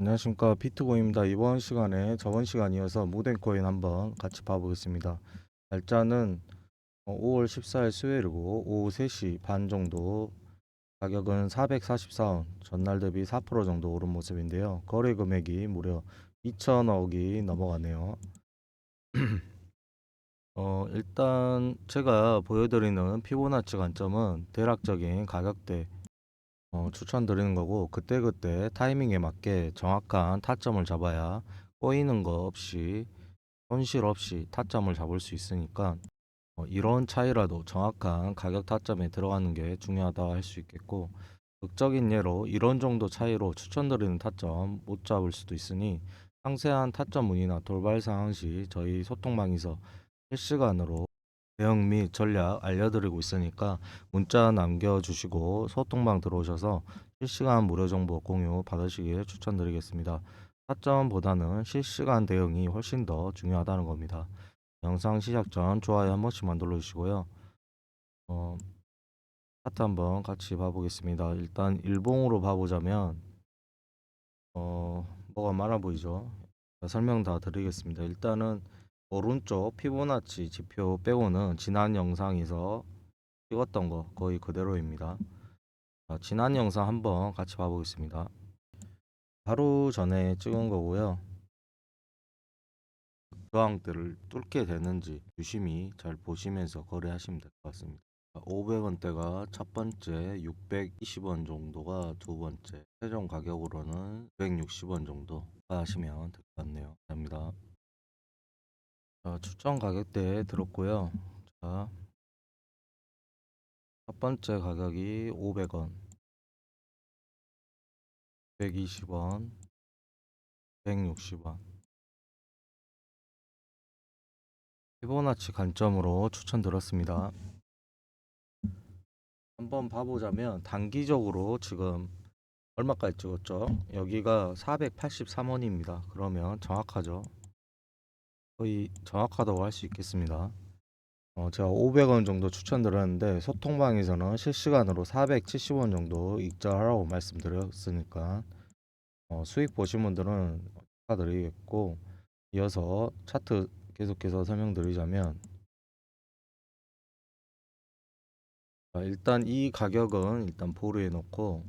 안녕하십니까 비트고입니다. 이번 시간에 저번 시간 이어서 모덴코인 한번 같이 봐보겠습니다. 날짜는 5월 14일 수요일이고 오후 3시 반 정도 가격은 444원 전날 대비 4% 정도 오른 모습인데요. 거래 금액이 무려 2천억이 넘어가네요. 어, 일단 제가 보여드리는 피보나치 관점은 대략적인 가격대 어, 추천드리는 거고 그때그때 타이밍에 맞게 정확한 타점을 잡아야 꼬이는 거 없이 손실 없이 타점을 잡을 수 있으니까 어, 이런 차이라도 정확한 가격 타점에 들어가는 게 중요하다 할 수 있겠고 극적인 예로 이런 정도 차이로 추천드리는 타점 못 잡을 수도 있으니 상세한 타점 문의나 돌발 상황 시 저희 소통방에서 실시간으로 대응 및 전략 알려드리고 있으니까 문자 남겨주시고 소통방 들어오셔서 실시간 무료 정보 공유 받으시길 추천드리겠습니다. 타점보다는 실시간 대응이 훨씬 더 중요하다는 겁니다. 영상 시작 전 좋아요 한 번씩만 눌러주시고요. 어, 차트 한번 같이 봐보겠습니다. 일단 일봉으로 봐보자면 어, 뭐가 많아 보이죠? 자, 설명 다 드리겠습니다. 일단은 오른쪽 피보나치 지표 빼고는 지난 영상에서 찍었던 거 거의 그대로입니다. 자, 지난 영상 한번 같이 봐보겠습니다. 하루 전에 찍은 거고요. 저항대를 뚫게 되는지 유심히 잘 보시면서 거래하시면 될 것 같습니다. 500원대가 첫 번째, 620원 정도가 두 번째, 최종 가격으로는 160원 정도 하시면 될 것 같네요. 감사합니다. 자, 추천 가격대에 들었고요. 자, 첫 번째 가격이 500원, 120원, 160원. 피보나치 관점으로 추천드렸습니다. 한번 봐보자면 단기적으로 지금 얼마까지 찍었죠? 여기가 483원입니다. 그러면 정확하죠? 거의 정확하다고 할 수 있겠습니다. 어, 제가 500원 정도 추천드렸는데 소통방에서는 실시간으로 470원 정도 익절하라고 말씀드렸으니까 어, 수익 보신 분들은 축하드리겠고 이어서 차트 계속해서 설명드리자면 자, 일단 이 가격은 일단 보류해 놓고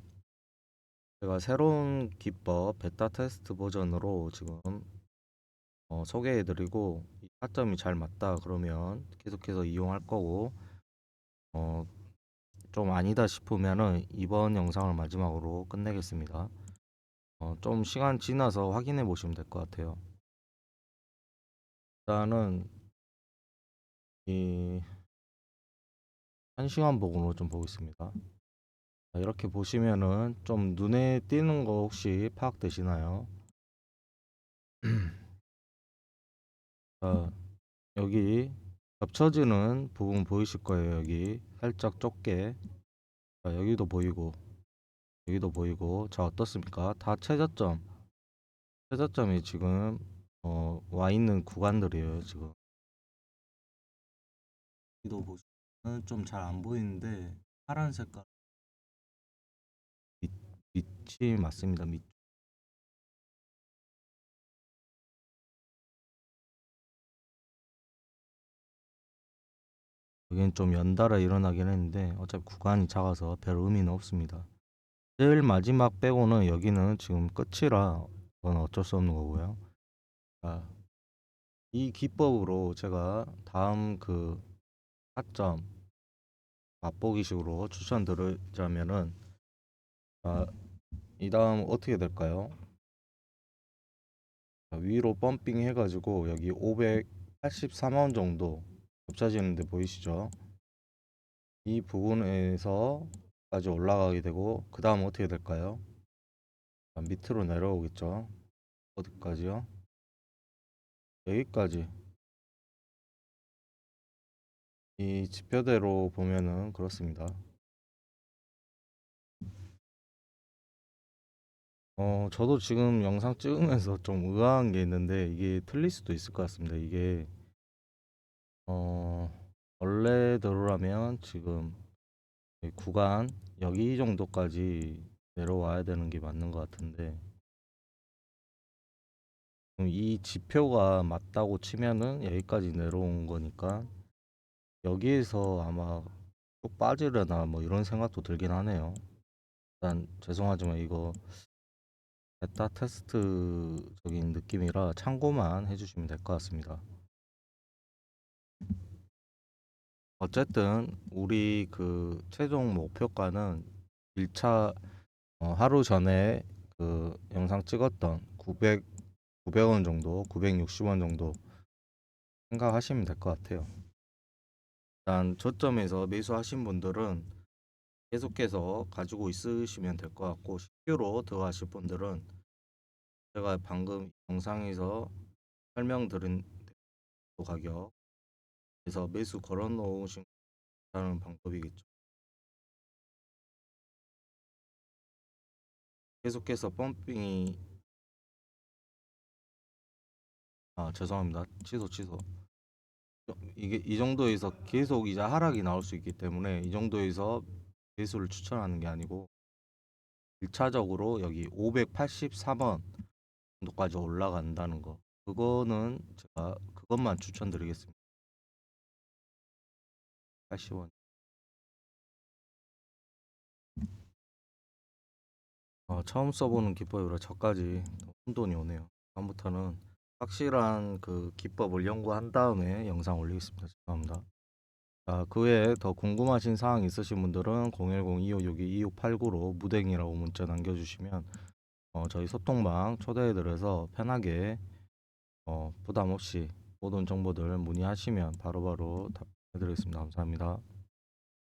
제가 새로운 기법 베타 테스트 버전으로 지금 어, 소개해드리고 이 타점이 잘 맞다 그러면 계속해서 이용할 거고 어, 좀 아니다 싶으면은 이번 영상을 마지막으로 끝내겠습니다. 어, 좀 시간 지나서 확인해 보시면 될 것 같아요. 일단은 이 1시간 보고로 좀 보겠습니다. 자, 이렇게 보시면은 좀 눈에 띄는 거 혹시 파악되시나요? 자, 여기 겹쳐지는 부분 보이실 거예요. 여기 살짝 좁게. 자, 여기도 보이고, 여기도 보이고. 자, 어떻습니까? 다 최저점. 최저점이 지금 어, 와 있는 구간들이에요. 지금. 여기도 보시면 좀 잘 안 보이는데 파란 색깔 밑, 밑이 맞습니다. 밑. 여기는 좀 연달아 일어나긴 했는데 어차피 구간이 작아서 별 의미는 없습니다. 제일 마지막 빼고는 여기는 지금 끝이라 그건 어쩔 수 없는 거고요. 자, 이 기법으로 제가 다음 그 타점 맛보기식으로 추천드리자면은 자, 이 다음 어떻게 될까요? 자, 위로 펌핑 해가지고 여기 583원 정도 겹쳐지는데 보이시죠? 이 부분에서까지 올라가게 되고 그 다음 어떻게 될까요? 자, 밑으로 내려오겠죠? 어디까지요? 여기까지 이 지표대로 보면은 그렇습니다. 어, 저도 지금 영상 찍으면서 좀 의아한 게 있는데 이게 틀릴 수도 있을 것 같습니다. 이게 어, 원래대로라면 지금 이 구간 여기 정도까지 내려와야 되는 게 맞는 것 같은데 이 지표가 맞다고 치면은 여기까지 내려온 거니까 여기에서 아마 쭉 빠지려나 뭐 이런 생각도 들긴 하네요. 일단 죄송하지만 이거 베타 테스트적인 느낌이라 참고만 해주시면 될 것 같습니다. 어쨌든 우리 그 최종 목표가는 1차 어, 하루 전에 그 영상 찍었던 900 900원 정도, 960원 정도 생각하시면 될 것 같아요. 일단 저점에서 매수하신 분들은 계속해서 가지고 있으시면 될 것 같고 신규로 들어가실 분들은 제가 방금 영상에서 설명드린 가격 그래서 매수 걸어 놓으신 다는 방법이겠죠. 계속해서 펌핑이 아 죄송합니다. 취소 취소. 이게 이 정도에서 계속 이제 하락이 나올 수 있기 때문에 이 정도에서 매수를 추천하는 게 아니고 1차적으로 여기 583원 정도까지 올라간다는 거 그거는 제가 그것만 추천드리겠습니다. 80원. 어, 처음 써보는 기법이라 저까지 혼돈이 오네요. 다음부터는 확실한 그 기법을 연구한 다음에 영상 올리겠습니다. 죄송합니다. 자, 그 외에 더 궁금하신 사항 있으신 분들은 010-2562-2689로 무댕이라고 문자 남겨주시면 어, 저희 소통방 초대해드려서 편하게 어, 부담 없이 모든 정보들 문의하시면 바로바로 답해 드리겠습니다. 감사합니다.